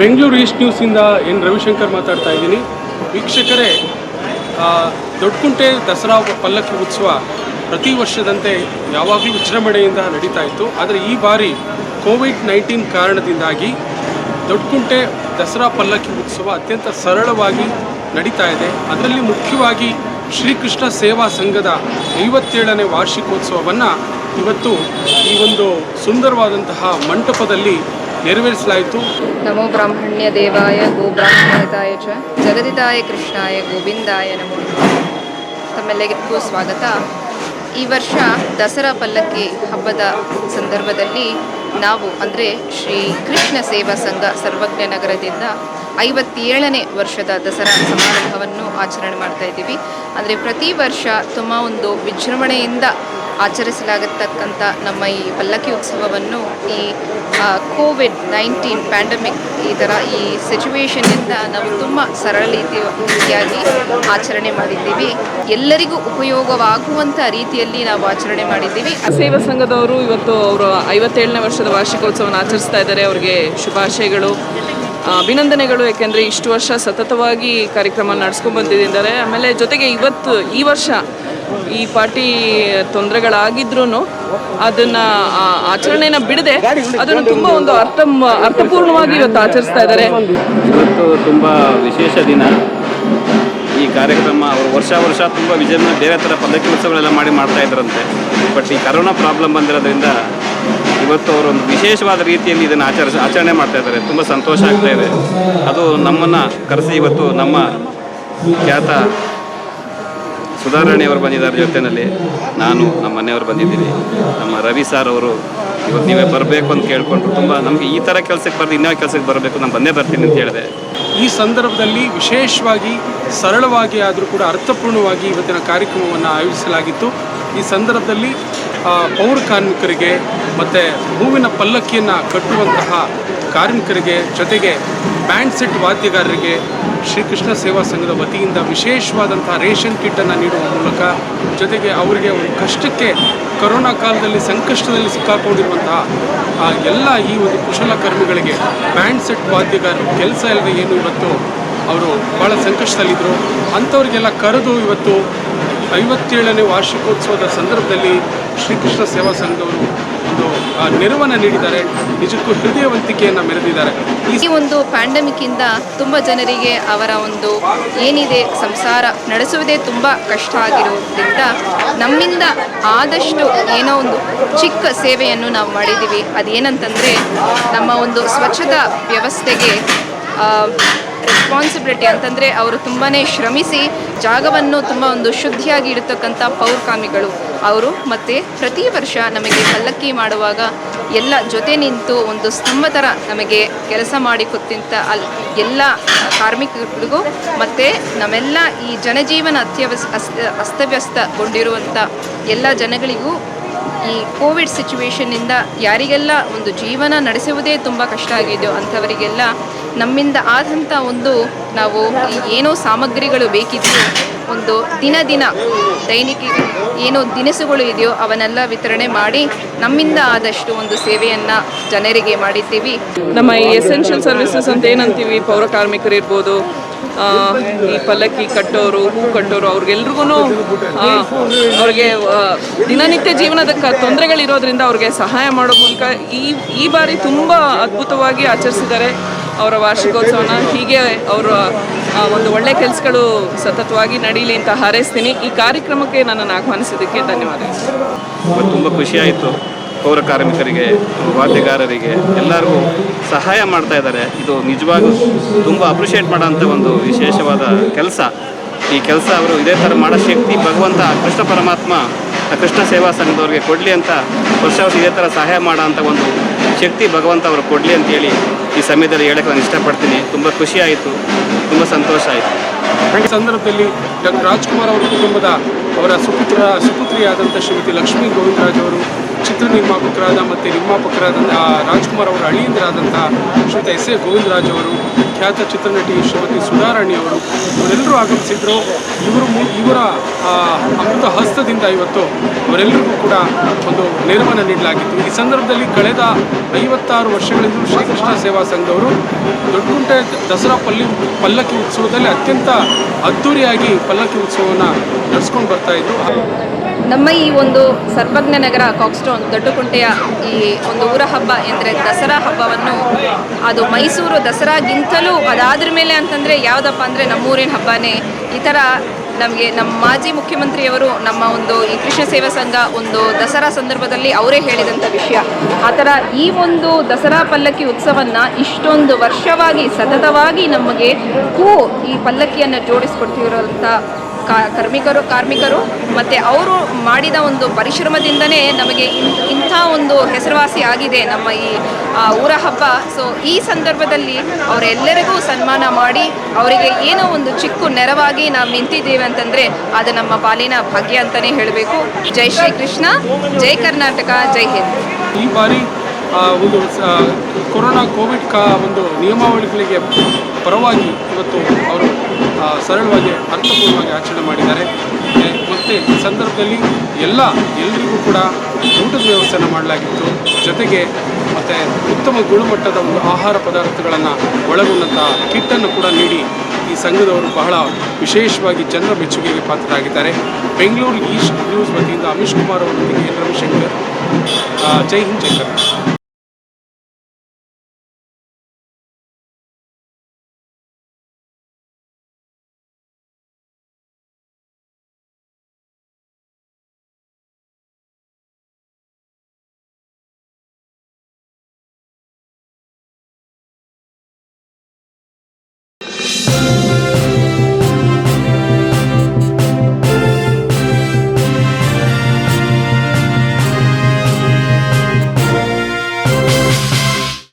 Bengaluru east ನ್ಯೂಸಿಂದ N Ravishankar ಮಾತಾಡ್ತಾ ಇದ್ದೀನಿ. ವೀಕ್ಷಕರೇ ದೊಡ್ಡಕುಂಟೆ ದಸರಾ ಪಲ್ಲಕ್ಕಿ ಉತ್ಸವ ಪ್ರತಿ ವರ್ಷದಂತೆ ಯಾವಾಗಲೂ ವಿಜೃಂಭಣೆಯಿಂದ ನಡೀತಾ ಇತ್ತು. ಆದರೆ ಈ ಬಾರಿ ಕೋವಿಡ್ ನೈನ್ಟೀನ್ ಕಾರಣದಿಂದಾಗಿ ದೊಡ್ಡಕುಂಟೆ ದಸರಾ ಪಲ್ಲಕ್ಕಿ ಉತ್ಸವ ಅತ್ಯಂತ ಸರಳವಾಗಿ ನಡೀತಾ ಇದೆ. ಅದರಲ್ಲಿ ಮುಖ್ಯವಾಗಿ ಶ್ರೀಕೃಷ್ಣ ಸೇವಾ ಸಂಘದ ಐವತ್ತೇಳನೇ ವಾರ್ಷಿಕೋತ್ಸವವನ್ನು ಇವತ್ತು ಈ ಒಂದು ಸುಂದರವಾದಂತಹ ಮಂಟಪದಲ್ಲಿ ನೆರವೇರಿಸಲಾಯಿತು. ನಮೋ ಬ್ರಾಹ್ಮಣ್ಯ ದೇವಾಯ ಗೋಬ್ರಾಹ್ಮಣತಾಯ ಚ ಜಗದಿತಾಯ ಕೃಷ್ಣಾಯ, ಗೋವಿಂದಾಯ ನಮೋ ನಮಃ. ತಮ್ಮೆಲ್ಲರಿಗೂ ಸ್ವಾಗತ. ಈ ವರ್ಷ ದಸರಾ ಪಲ್ಲಕ್ಕಿ ಹಬ್ಬದ ಸಂದರ್ಭದಲ್ಲಿ ನಾವು ಅಂದರೆ ಶ್ರೀ ಕೃಷ್ಣ ಸೇವಾ ಸಂಘ ಸರ್ವಜ್ಞ ನಗರದಿಂದ ಐವತ್ತೇಳನೇ ವರ್ಷದ ದಸರಾ ಸಮಾರಂಭವನ್ನು ಆಚರಣೆ ಮಾಡ್ತಾ ಇದ್ದೀವಿ. ಅಂದರೆ ಪ್ರತಿ ವರ್ಷ ತುಂಬ ಒಂದು ವಿಜೃಂಭಣೆಯಿಂದ ಆಚರಿಸಲಾಗತಕ್ಕಂಥ ನಮ್ಮ ಈ ಪಲ್ಲಕ್ಕಿ ಉತ್ಸವವನ್ನು ಈ ಕೋವಿಡ್ ನೈನ್ಟೀನ್ ಪ್ಯಾಂಡಮಿಕ್ ಈ ಥರ ಈ ಸಿಚುವೇಶನ್ನಿಂದ ನಾವು ತುಂಬ ಸರಳ ರೀತಿ ರೀತಿಯಾಗಿ ಆಚರಣೆ ಮಾಡಿದ್ದೀವಿ. ಎಲ್ಲರಿಗೂ ಉಪಯೋಗವಾಗುವಂಥ ರೀತಿಯಲ್ಲಿ ನಾವು ಆಚರಣೆ ಮಾಡಿದ್ದೀವಿ. ಸೇವಾ ಸಂಘದವರು ಇವತ್ತು ಅವರು ಐವತ್ತೇಳನೇ ವರ್ಷದ ವಾರ್ಷಿಕೋತ್ಸವವನ್ನು ಆಚರಿಸ್ತಾ ಇದ್ದಾರೆ. ಅವರಿಗೆ ಶುಭಾಶಯಗಳು ಅಭಿನಂದನೆಗಳು. ಯಾಕೆಂದರೆ ಇಷ್ಟು ವರ್ಷ ಸತತವಾಗಿ ಕಾರ್ಯಕ್ರಮ ನಡೆಸ್ಕೊಂಡು ಬಂದಿದ್ದಾರೆ ಆಮೇಲೆ ಜೊತೆಗೆ ಇವತ್ತು ಈ ವರ್ಷ ಈ ಪಾರ್ಟಿ ತೊಂದರೆಗಳಾಗಿದ್ರೂ ಅದನ್ನ ಆಚರಣೆನ ಬಿಡದೆ ಅದನ್ನು ತುಂಬಾ ಒಂದು ಅರ್ಥ, ಅರ್ಥಪೂರ್ಣವಾಗಿ ಇವತ್ತು ಆಚರಿಸ್ತಾ ಇದ್ದಾರೆ. ಇವತ್ತು ತುಂಬಾ ವಿಶೇಷ ದಿನ. ಈ ಕಾರ್ಯಕ್ರಮ ಅವರು ವರ್ಷ ವರ್ಷ ತುಂಬ ವಿಜಯನ ಬೇರೆ ಥರ ಪದಕ್ಕೆ ಉತ್ಸವಗಳೆಲ್ಲ ಮಾಡಿ ಮಾಡ್ತಾ ಇದ್ರಂತೆ. ಬಟ್ ಈ ಕರೋನಾ ಪ್ರಾಬ್ಲಮ್ ಬಂದಿರೋದ್ರಿಂದ ಇವತ್ತು ಅವರು ಒಂದು ವಿಶೇಷವಾದ ರೀತಿಯಲ್ಲಿ ಇದನ್ನು ಆಚರಿಸ, ಆಚರಣೆ ಮಾಡ್ತಾ ಇದ್ದಾರೆ. ತುಂಬ ಸಂತೋಷ ಆಗ್ತಾ ಇದೆ. ಅದು ನಮ್ಮನ್ನು ಕರೆಸಿ ಇವತ್ತು ನಮ್ಮ ಖ್ಯಾತ ಸುಧಾರಣೆಯವರು ಬಂದಿದ್ದಾರೆ ಜೊತೆಯಲ್ಲಿ ನಾನು, ನಮ್ಮ ಮನೆಯವರು ಬಂದಿದ್ದೀವಿ. ನಮ್ಮ ರವಿ ಸರ್ ಅವರು ಇವತ್ತು ನೀವೇ ಬರಬೇಕು ಅಂತ ಕೇಳಿಕೊಂಡ್ರು. ತುಂಬ ನಮಗೆ ಈ ಥರ ಕೆಲಸಕ್ಕೆ ಬರೆದು ಇನ್ಯಾವ ಕೆಲಸಕ್ಕೆ ಬರಬೇಕು, ನಾನು ಬಂದೇ ಬರ್ತೀನಿ ಅಂತ ಹೇಳಿದೆ. ಈ ಸಂದರ್ಭದಲ್ಲಿ ವಿಶೇಷವಾಗಿ ಸರಳವಾಗಿ ಆದರೂ ಕೂಡ ಅರ್ಥಪೂರ್ಣವಾಗಿ ಇವತ್ತಿನ ಕಾರ್ಯಕ್ರಮವನ್ನು ಆಯೋಜಿಸಲಾಗಿತ್ತು. ಈ ಸಂದರ್ಭದಲ್ಲಿ ಪೌರ ಕಾರ್ಮಿಕರಿಗೆ ಮತ್ತು ಹೂವಿನ ಪಲ್ಲಕ್ಕಿಯನ್ನು ಕಟ್ಟುವಂತಹ ಕಾರ್ಮಿಕರಿಗೆ ಜೊತೆಗೆ ಬ್ಯಾಂಡ್ ಸೆಟ್ ವಾದ್ಯಗಾರರಿಗೆ ಶ್ರೀಕೃಷ್ಣ ಸೇವಾ ಸಂಘದ ವತಿಯಿಂದ ವಿಶೇಷವಾದಂಥ ರೇಷನ್ ಕಿಟ್ಟನ್ನು ನೀಡುವ ಮೂಲಕ ಜೊತೆಗೆ ಅವರಿಗೆ ಒಂದು ಕಷ್ಟಕ್ಕೆ ಕೊರೋನಾ ಕಾಲದಲ್ಲಿ ಸಂಕಷ್ಟದಲ್ಲಿ ಸಿಕ್ಕಾಕೊಂಡಿರುವಂತಹ ಆ ಎಲ್ಲ ಈ ಒಂದು ಕುಶಲಕರ್ಮಿಗಳಿಗೆ ಬ್ಯಾಂಡ್ ಸೆಟ್ ವಾದ್ಯಗಾರರು ಕೆಲಸ ಇಲ್ಲದೆ ಏನು ಇವತ್ತು ಅವರು ಭಾಳ ಸಂಕಷ್ಟದಲ್ಲಿದ್ದರು ಅಂಥವ್ರಿಗೆಲ್ಲ ಕರೆದು ಇವತ್ತು ಐವತ್ತೇಳನೇ ವಾರ್ಷಿಕೋತ್ಸವದ ಸಂದರ್ಭದಲ್ಲಿ ಶ್ರೀಕೃಷ್ಣ ಸೇವಾ ಸಂಘದವರು ಒಂದು ನೆರವನ್ನು ನೀಡಿದ್ದಾರೆ. ನಿಜಕ್ಕೂ ಹೃದಯವಂತಿಕೆಯನ್ನು ಮೆರೆದಿದ್ದಾರೆ. ಈ ಒಂದು ಪ್ಯಾಂಡಮಿಕ್ ಇಂದ ತುಂಬ ಜನರಿಗೆ ಅವರ ಒಂದು ಏನಿದೆ ಸಂಸಾರ ನಡೆಸುವುದೇ ತುಂಬ ಕಷ್ಟ ಆಗಿರುವುದರಿಂದ ನಮ್ಮಿಂದ ಆದಷ್ಟು ಏನೋ ಒಂದು ಚಿಕ್ಕ ಸೇವೆಯನ್ನು ನಾವು ಮಾಡಿದ್ದೀವಿ. ಅದೇನಂತಂದರೆ ನಮ್ಮ ಒಂದು ಸ್ವಚ್ಛತಾ ವ್ಯವಸ್ಥೆಗೆ ರೆಸ್ಪಾನ್ಸಿಬಿಲಿಟಿ ಅಂತಂದರೆ ಅವರು ತುಂಬಾ ಶ್ರಮಿಸಿ ಜಾಗವನ್ನು ತುಂಬ ಒಂದು ಶುದ್ಧಿಯಾಗಿ ಇಡತಕ್ಕಂಥ ಪೌರ್ಕಾಮಿಗಳು. ಅವರು ಮತ್ತು ಪ್ರತಿ ವರ್ಷ ನಮಗೆ ಪಲ್ಲಕ್ಕಿ ಮಾಡುವಾಗ ಎಲ್ಲ ಜೊತೆ ನಿಂತು ಒಂದು ಸ್ತಂಭ ಥರ ನಮಗೆ ಕೆಲಸ ಮಾಡಿ ಅಲ್ಲಿ ಎಲ್ಲ ಕಾರ್ಮಿಕರಿಗೂ ಮತ್ತು ನಮ್ಮೆಲ್ಲ ಈ ಜನಜೀವನ ಅತ್ಯವಸ್ ಅಸ್ತ ಅಸ್ತವ್ಯಸ್ತಗೊಂಡಿರುವಂಥ ಎಲ್ಲ ಜನಗಳಿಗೂ ಈ ಕೋವಿಡ್ ಸಿಚುವೇಶನ್ನಿಂದ ಯಾರಿಗೆಲ್ಲ ಒಂದು ಜೀವನ ನಡೆಸುವುದೇ ತುಂಬ ಕಷ್ಟ ಆಗಿದೆಯೋ ಅಂಥವರಿಗೆಲ್ಲ ನಮ್ಮಿಂದ ಆದಂಥ ಒಂದು ನಾವು ಏನೋ ಸಾಮಗ್ರಿಗಳು ಬೇಕಿದೆಯೋ ಒಂದು ದಿನ ದಿನ ದೈನಿಕ ಏನೋ ದಿನಸುಗಳು ಇದೆಯೋ ಅವನ್ನೆಲ್ಲ ವಿತರಣೆ ಮಾಡಿ ನಮ್ಮಿಂದ ಆದಷ್ಟು ಒಂದು ಸೇವೆಯನ್ನು ಜನರಿಗೆ ಮಾಡಿದ್ದೀವಿ. ನಮ್ಮ ಈ ಎಸೆನ್ಷಿಯಲ್ ಸರ್ವಿಸಸ್ ಅಂತ ಏನಂತೀವಿ? ಪೌರ ಕಾರ್ಮಿಕರು ಇರ್ಬೋದು ಈ ಪಲ್ಲಕ್ಕಿ ಕಟ್ಟೋರು, ಹೂ ಕಟ್ಟೋರು ಅವ್ರಿಗೆಲ್ರಿಗೂ ಅವ್ರಿಗೆ ದಿನನಿತ್ಯ ಜೀವನದ ಕ ತೊಂದರೆಗಳಿರೋದ್ರಿಂದ ಅವ್ರಿಗೆ ಸಹಾಯ ಮಾಡೋ ಮೂಲಕ ಈ ಈ ಬಾರಿ ತುಂಬ ಅದ್ಭುತವಾಗಿ ಆಚರಿಸಿದ್ದಾರೆ. ಅವರ ವಾರ್ಷಿಕೋತ್ಸವನ ಹೀಗೆ ಅವರ ಒಂದು ಒಳ್ಳೆ ಕೆಲಸಗಳು ಸತತವಾಗಿ ನಡೀಲಿ ಅಂತ ಹಾರೈಸ್ತೀನಿ. ಈ ಕಾರ್ಯಕ್ರಮಕ್ಕೆ ನನ್ನನ್ನು ಆಹ್ವಾನಿಸಿದ್ದಕ್ಕೆ ಇವತ್ತು ತುಂಬ ಖುಷಿಯಾಯಿತು ಪೌರ ಕಾರ್ಮಿಕರಿಗೆ, ವಾದ್ಯಗಾರರಿಗೆ ಎಲ್ಲರಿಗೂ ಸಹಾಯ ಮಾಡ್ತಾ ಇದ್ದಾರೆ. ಇದು ನಿಜವಾಗೂ ತುಂಬ ಅಪ್ರಿಷಿಯೇಟ್ ಮಾಡೋಂಥ ಒಂದು ವಿಶೇಷವಾದ ಕೆಲಸ. ಈ ಕೆಲಸ ಅವರು ಇದೇ ಥರ ಮಾಡೋ ಶಕ್ತಿ ಭಗವಂತ ಕೃಷ್ಣ ಪರಮಾತ್ಮ ಕೃಷ್ಣ ಸೇವಾ ಸಂಘದವ್ರಿಗೆ ಕೊಡಲಿ ಅಂತ ವರ್ಷ ವರ್ಷ ಇದೇ ಥರ ಸಹಾಯ ಮಾಡೋ ಅಂಥ ಒಂದು ಶಕ್ತಿ ಭಗವಂತ ಅವರು ಕೊಡಲಿ ಅಂತೇಳಿ ಈ ಸಮಯದಲ್ಲಿ ಹೇಳಕ್ಕೆ ನಾನು ಇಷ್ಟಪಡ್ತೀನಿ. ತುಂಬ ಖುಷಿಯಾಯಿತು ತುಂಬ ಸಂತೋಷ ಆಯಿತು. ಈ ಸಂದರ್ಭದಲ್ಲಿ ಡಾಕ್ಟರ್ ರಾಜ್ಕುಮಾರ್ ಅವರ ಕುಟುಂಬದ ಅವರ ಸುಪುತ್ರ ಸುಪುತ್ರಿಯಾದಂಥ ಶ್ರೀಮತಿ ಲಕ್ಷ್ಮೀ ಗೋವಿಂದರಾಜ್ ಅವರು ಚಿತ್ರ ನಿರ್ಮಾಪಕರಾದ ಮತ್ತು ನಿರ್ಮಾಪಕರಾದ ಆ, ರಾಜ್ಕುಮಾರ್ ಅವರ ಅಳಿಯಂದರಾದಂಥ ಶ್ರೀಯುತ ಎಸ್ ಎ ಗೋವಿಂದರಾಜ್ ಅವರು ಖ್ಯಾತ ಚಿತ್ರನಟಿ ಶ್ರೀಮತಿ ಸುಧಾರಾಣಿ ಅವರು ಇವರೆಲ್ಲರೂ ಆಗಮಿಸಿದ್ರು. ಇವರು ಇವರ ಅಮೃತ ಹಸ್ತದಿಂದ ಇವತ್ತು ಅವರೆಲ್ಲರಿಗೂ ಕೂಡ ಒಂದು ನೆರವನ್ನು ನೀಡಲಾಗಿತ್ತು. ಈ ಸಂದರ್ಭದಲ್ಲಿ ಕಳೆದ ಐವತ್ತಾರು ವರ್ಷಗಳಿಂದ ಶ್ರೀಕೃಷ್ಣ ಸೇವಾ ಸಂಘದವರು ದೊಡ್ಡಗುಂಟೆ ದಸರಾ ಪಲ್ಲಿ ಪಲ್ಲಕ್ಕಿ ಉತ್ಸವದಲ್ಲಿ ಅತ್ಯಂತ ಅದ್ಧೂರಿಯಾಗಿ ಪಲ್ಲಕ್ಕಿ ಉತ್ಸವವನ್ನು ನಡೆಸ್ಕೊಂಡು ಬರ್ತಾ ಇದ್ರು. ನಮ್ಮ ಈ ಒಂದು ಸರ್ವಜ್ಞ ನಗರ ಕಾಕ್ಸ್ಟೋನ್ ದೊಡ್ಡಕುಂಟೆಯ ಈ ಒಂದು ಊರ ಹಬ್ಬ ಎಂದರೆ ದಸರಾ ಹಬ್ಬವನ್ನು, ಅದು ಮೈಸೂರು ದಸರಾಗಿಂತಲೂ ಅದಾದ್ರ ಮೇಲೆ ಅಂತಂದರೆ ಯಾವುದಪ್ಪ ಅಂದರೆ ನಮ್ಮೂರಿನ ಹಬ್ಬನೇ. ಈ ಥರ ನಮಗೆ ನಮ್ಮ ಮಾಜಿ ಮುಖ್ಯಮಂತ್ರಿಯವರು ನಮ್ಮ ಒಂದು ಈ ಕೃಷ್ಣ ಸೇವಾ ಸಂಘ ಒಂದು ದಸರಾ ಸಂದರ್ಭದಲ್ಲಿ ಅವರೇ ಹೇಳಿದಂಥ ವಿಷಯ. ಆ ಥರ ಈ ಒಂದು ದಸರಾ ಪಲ್ಲಕ್ಕಿ ಉತ್ಸವವನ್ನು ಇಷ್ಟೊಂದು ವರ್ಷವಾಗಿ ಸತತವಾಗಿ ನಮಗೆ ಹೂ ಈ ಪಲ್ಲಕ್ಕಿಯನ್ನು ಜೋಡಿಸ್ಕೊಡ್ತಿರೋಂಥ ಕಾರ್ಮಿಕರು ಕಾರ್ಮಿಕರು ಮತ್ತು ಅವರು ಮಾಡಿದ ಒಂದು ಪರಿಶ್ರಮದಿಂದನೇ ನಮಗೆ ಇಂಥ ಒಂದು ಹೆಸರುವಾಸಿ ಆಗಿದೆ ನಮ್ಮ ಈ ಊರ ಹಬ್ಬ. ಸೊ ಈ ಸಂದರ್ಭದಲ್ಲಿ ಅವರೆಲ್ಲರಿಗೂ ಸನ್ಮಾನ ಮಾಡಿ ಅವರಿಗೆ ಏನೋ ಒಂದು ಚಿಕ್ಕ ನೆರವಾಗಿ ನಾವು ನಿಂತಿದ್ದೀವಿ ಅಂತಂದರೆ ಅದು ನಮ್ಮ ಪಾಲಿನ ಭಾಗ್ಯ ಅಂತಲೇ ಹೇಳಬೇಕು. ಜೈ ಶ್ರೀ ಕೃಷ್ಣ, ಜೈ ಕರ್ನಾಟಕ, ಜೈ ಹಿಂದ್. ಈ ಬಾರಿ ಒಂದು ಕೊರೋನಾ ಕೋವಿಡ್ ಕಾ, ಒಂದು ನಿಯಮಾವಳಿಗಳಿಗೆ ಪರವಾಗಿ ಇವತ್ತು ಅವರು ಸರಳವಾಗಿ ಅರ್ಥಪೂರ್ಣವಾಗಿ ಆಚರಣೆ ಮಾಡಿದ್ದಾರೆ. ಮತ್ತು ಈ ಸಂದರ್ಭದಲ್ಲಿ ಎಲ್ಲ ಎಲ್ಲರಿಗೂ ಕೂಡ ಊಟದ ವ್ಯವಸ್ಥೆಯನ್ನು ಮಾಡಲಾಗಿತ್ತು. ಜೊತೆಗೆ ಮತ್ತು ಉತ್ತಮ ಗುಣಮಟ್ಟದ ಒಂದು ಆಹಾರ ಪದಾರ್ಥಗಳನ್ನು ಒಳಗೊಂಡಂತಹ ಕಿಟ್ಟನ್ನು ಕೂಡ ನೀಡಿ ಈ ಸಂಘದವರು ಬಹಳ ವಿಶೇಷವಾಗಿ ಜನರ ಮೆಚ್ಚುಗೆಗೆ ಪಾತ್ರರಾಗಿದ್ದಾರೆ. ಬೆಂಗಳೂರು ಈಸ್ಟ್ ನ್ಯೂಸ್ ವತಿಯಿಂದ ಅಮಿಶ್ ಕುಮಾರ್ ಅವರೊಂದಿಗೆ ರವಿಶಂಕರ್. ಜೈ ಹಿಂದ್, ಜೈ